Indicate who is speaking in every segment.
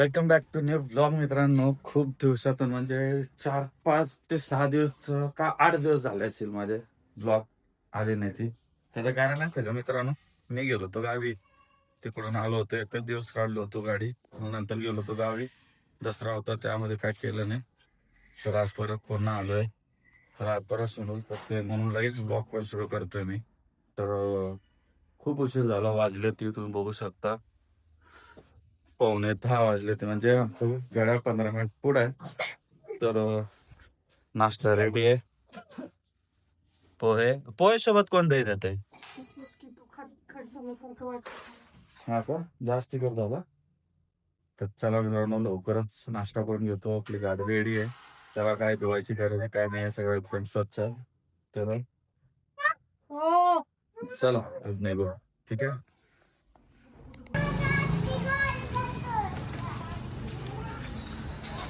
Speaker 1: Welcome back to new blog मित्रांनो. खूप दिवसातून म्हणजे चार पाच ते सहा दिवस का आठ दिवस झाले असतील माझे ब्लॉग आले नाही ती. त्याचं कारण आहे त्याचं मित्रांनो. मी गेलो होतो गावी. तिकडून आलो होतो एकच दिवस काढलो होतो गाडी. नंतर गेलो होतो गावी. दसरा होता त्यामध्ये काय केलं नाही. तर आज परत कोणा आलोय. तर आज परत सुरू करतोय म्हणून लगेच ब्लॉग पण सुरू करतोय मी. तर खूप उशीर झाला वाजले ती तुम्ही बघू शकता. पावणे दहा वाजले ते. म्हणजे आमचं घड्याळ पंधरा मिनिट पुढे आहे. तर नाश्ता रेडी आहे. पोहे. पोहे सोबत कोण देत आहे
Speaker 2: की तू खड खडसाल्यासारखं वाटत
Speaker 1: हा का? जास्त करत दादा. तर चला मित्रांनो लवकरच नाश्ता करून घेतो. आपली गाडी रेडी आहे. त्याला काय धुवायची गरज आहे, काय नाही सगळं एकदम स्वच्छ. तर
Speaker 2: हो.
Speaker 1: चला आज नाही बघ ठीक आहे?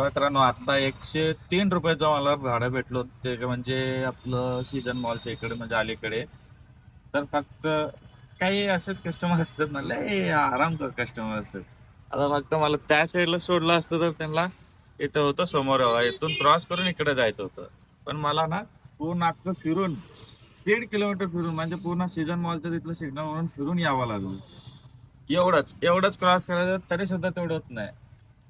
Speaker 1: तर मित्रांनो आता एकशे तीन रुपयाचं मला भाडं भेटलो ते म्हणजे आपलं सीजन मॉलच्या इकडे म्हणजे अलीकडे. तर फक्त काही असे कस्टमर असतात ना लय आराम कस्टमर असतात. आता फक्त मला त्या साईडला सोडलं असतं तर त्यांना इथं होतं समोर इथून क्रॉस करून इकडे जायचं होतं. पण मला ना पूर्ण आपलं फिरून दीड किलोमीटर फिरून म्हणजे पूर्ण सीजन मॉलचं तिथलं सिग्नल म्हणून फिरून यावं लागलं. एवढंच एवढंच क्रॉस करायचं तरी सुद्धा तेवढं होत नाही.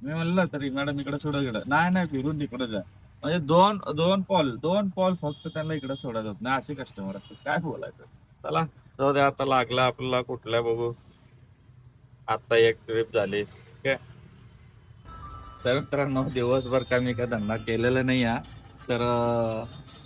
Speaker 1: मी म्हणलं तरी मॅडम इकडे सोडा इकडं. नाही नाही फिरून तिकडे जा. म्हणजे दोन दोन पॉल दोन पॉल फक्त त्यांना इकडे सोडा जात नाही असे कस्टमर असतात. काय बोलायचं? चला जाऊ दे आता लागला आपल्याला कुठल्या बघू. आता एक ट्रिप झाली. ठीक आहे? तर मित्रांनो दिवसभर काय मी काय धंदा केलेला नाही हा. तर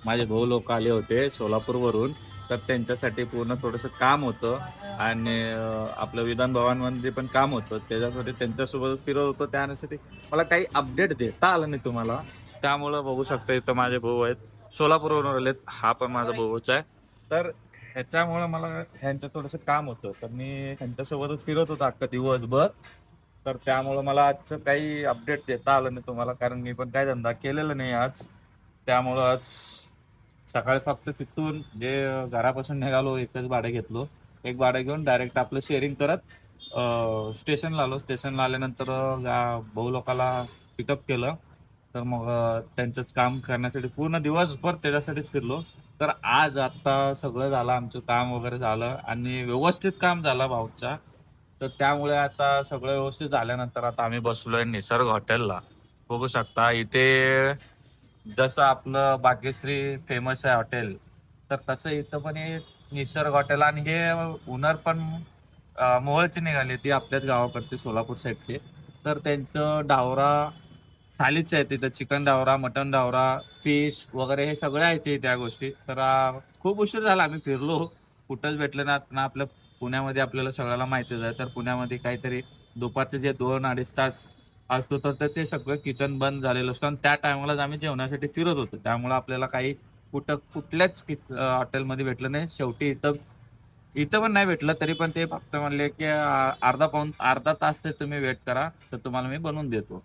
Speaker 1: माझे भाऊ लोक आले होते सोलापूरवरून. तर त्यांच्यासाठी पूर्ण थोडंसं काम होतं आणि आपलं विधान भवनमध्ये पण काम होतं. त्याच्यासाठी त्यांच्यासोबत फिरत होतो. त्यासाठी मला काही अपडेट देता आलं नाही तुम्हाला. त्यामुळं बघू शकता इथं माझे भाऊ आहेत. सोलापूरवरून आलेत. हा पण माझा भाऊच आहे. तर ह्याच्यामुळं मला ह्यांचं थोडंसं काम होतं. तर मी ह्यांच्यासोबतच फिरत होतो अख्खा दिवसभर. तर त्यामुळं मला आजचं काही अपडेट देता आलं नाही तुम्हाला. कारण मी पण काही धंदा केलेला नाही आज. त्यामुळं आज सकाळी फक्त तिथून जे घरापासून निघालो एकच भाडं घेतलो. एक भाडं घेऊन डायरेक्ट आपलं शेअरिंग करत स्टेशनला आलो. स्टेशनला आल्यानंतर भाऊ लोकाला पिकअप केलं. तर मग त्यांचंच काम करण्यासाठी पूर्ण दिवसभर त्याच्यासाठीच फिरलो. तर आज आता सगळं झालं आमचं काम वगैरे झालं आणि व्यवस्थित काम झालं भाऊचा. तर त्यामुळे आता सगळं व्यवस्थित झाल्यानंतर आता आम्ही बसलोय निसर्ग हॉटेलला बघू शकता इथे जसं आपलं भाग्यश्री फेमस आहे हॉटेल तर तसं इथं पण हे निसर्ग हॉटेल आणि हे ओनर पण अं, निघाली ती आपल्याच गावाकडची सोलापूर साईडची तर त्यांचं डावरा थालीच आहे तिथं चिकन डावरा मटन डावरा फिश वगैरे हे सगळे आहे ते त्या गोष्टी. तर खूप उशीर झाला आम्ही फिरलो. कुठंच भेटलं ना ना आपल्या पुण्यामध्ये आपल्याला सगळ्याला माहितीच आहे. तर पुण्यामध्ये काहीतरी दुपारचे जे दोन अडीच तास असतो तर ते- सगळं किचन बंद झालेलं असतं आणि त्या टायमालाच आम्ही जेवणासाठी फिरत होतो. त्यामुळे आपल्याला काही कुठं कुठल्याच हॉटेलमध्ये भेटलं नाही. शेवटी इथं इथं पण नाही भेटलं तरी पण ते फक्त म्हणले की अर्धा पाऊन अर्धा तास ते तुम्ही वेट करा तर तुम्हाला मी बनवून देतो.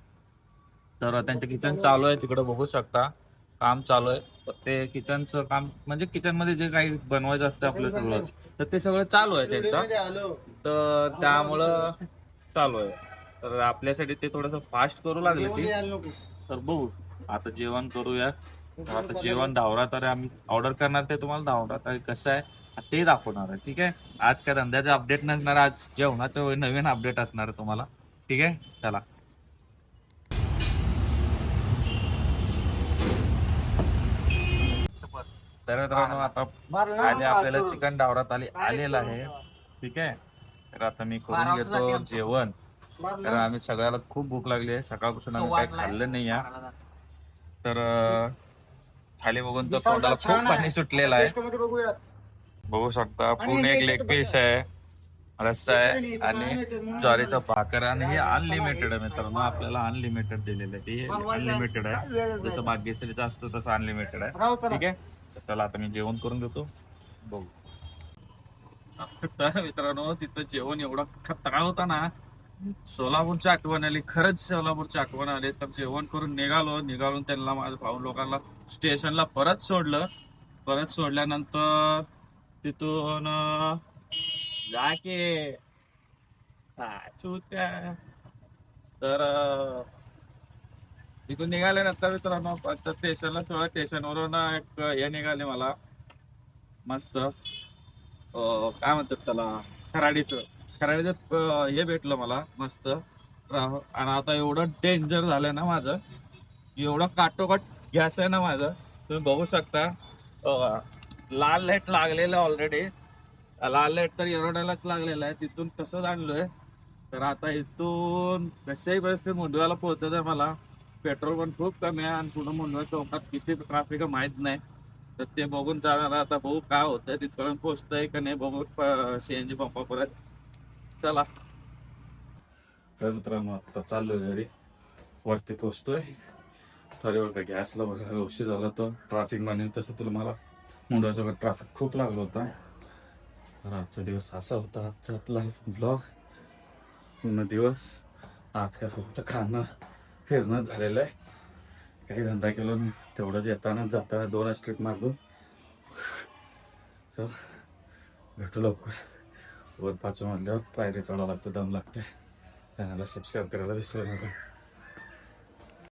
Speaker 1: तर त्यांचं किचन चालू आहे तिकडे बघू शकता. काम चालू आहे. ते किचनचं काम म्हणजे किचनमध्ये जे काही बनवायचं असतं आपलं सगळं तर ते सगळं चालू आहे त्यांचं. तर त्यामुळं चालू आहे. तर आपल्यासाठी ते थोडस फास्ट करू लागले ते. तर बघू आता जेवण करूया. आता जेवण धावरा तर आम्ही ऑर्डर करणार ते तुम्हाला धावरा तर कसं आहे ते दाखवणार आहे ठीक आहे? आज काय धंद्याचे अपडेट नसणार आज जेवणाचं नवीन अपडेट असणार आहे तुम्हाला ठीक आहे? चला. तर मित्रांनो आता आले आपल्याला चिकन डावरात आले आलेलं आहे ठीक आहे? तर आता मी करून घेतो जेवण. कारण आम्ही सगळ्याला खूप भूक लागली आहे. सकाळपासून आम्ही काही खाल्लं नाही या तर खाली बघून तर तोंडाला खूप पाणी सुटलेलं आहे. बघू शकता पूर्ण एक लेग पीस आहे. रस्सा आहे आणि ज्वारीचं भाकर आणि हे अनलिमिटेड आहे. मित्रांनो आपल्याला अनलिमिटेड दिलेलं आहे. ते अनलिमिटेड आहे. जसं भाग्यश्रीचं असतं तसं अनलिमिटेड आहे. ठीक आहे? तर चला आता मी जेवण करून घेतो बघू. तर मित्रांनो तिथं जेवण एवढं खतरा होता ना सोलापूरच्या आठवण आली. खरंच सोलापूरच्या आठवण आली. तर जेवण करून निघालो. निघालून त्यांना माझ्या भाऊ लोकांना स्टेशनला परत सोडलं. परत सोडल्यानंतर तिथून जाके काय तर तिथून तिथून निघाल्यानंतर मित्रांनो स्टेशनला थोडं स्टेशनवरून एक हे निघाले मला. मस्त. अं, काय म्हणतात त्याला? खराडीचं. खराडीचं अं, हे भेटलं मला मस्त. आणि आता एवढं डेंजर झालंय ना माझं. एवढं काटोकाट गॅस आहे ना माझं. तुम्ही बघू शकता. लाल लाइट लागलेलं ऑलरेडी लाल लाइट तर एरोड्यालाच लागलेला आहे. तिथून कसं आणलोय. तर आता इथून कशाही परिस्थिती मुंडव्याला पोहोचत आहे मला. पेट्रोल पण खूप कमी आहे आणि पुढे मुंडवा चौकात किती ट्रॅफिक माहीत माहीत नाही. तर ते बघून जाणार आता बघू काय होतंय. तिथपर्यंत पोहोचतंय का नाही बघू. सीएनजी पंपापर्यंत चला. तर मित्रांनो आता चाललोय घरी. वरती पोहोचतोय तरी बघा गॅसला बघा उशीर झाला तर ट्रॅफिक म्हणून तसं तुला मला. मुंबईच्या ट्रॅफिक खूप लागलं होता. तर आजचा दिवस असा होता आजचा आपला ब्लॉग पूर्ण दिवस. आज काय फक्त खाणं फिरणं झालेलं आहे. काही धंदा केला नाही. तेवढंच येताना जाताना दोन स्ट्रीट मारलो तर भेटू लवकर. वर पाच मधल्यावर पायरी चढावं लागतं दम लागतं चॅनलला सबस्क्राईब करायला विसरू नका.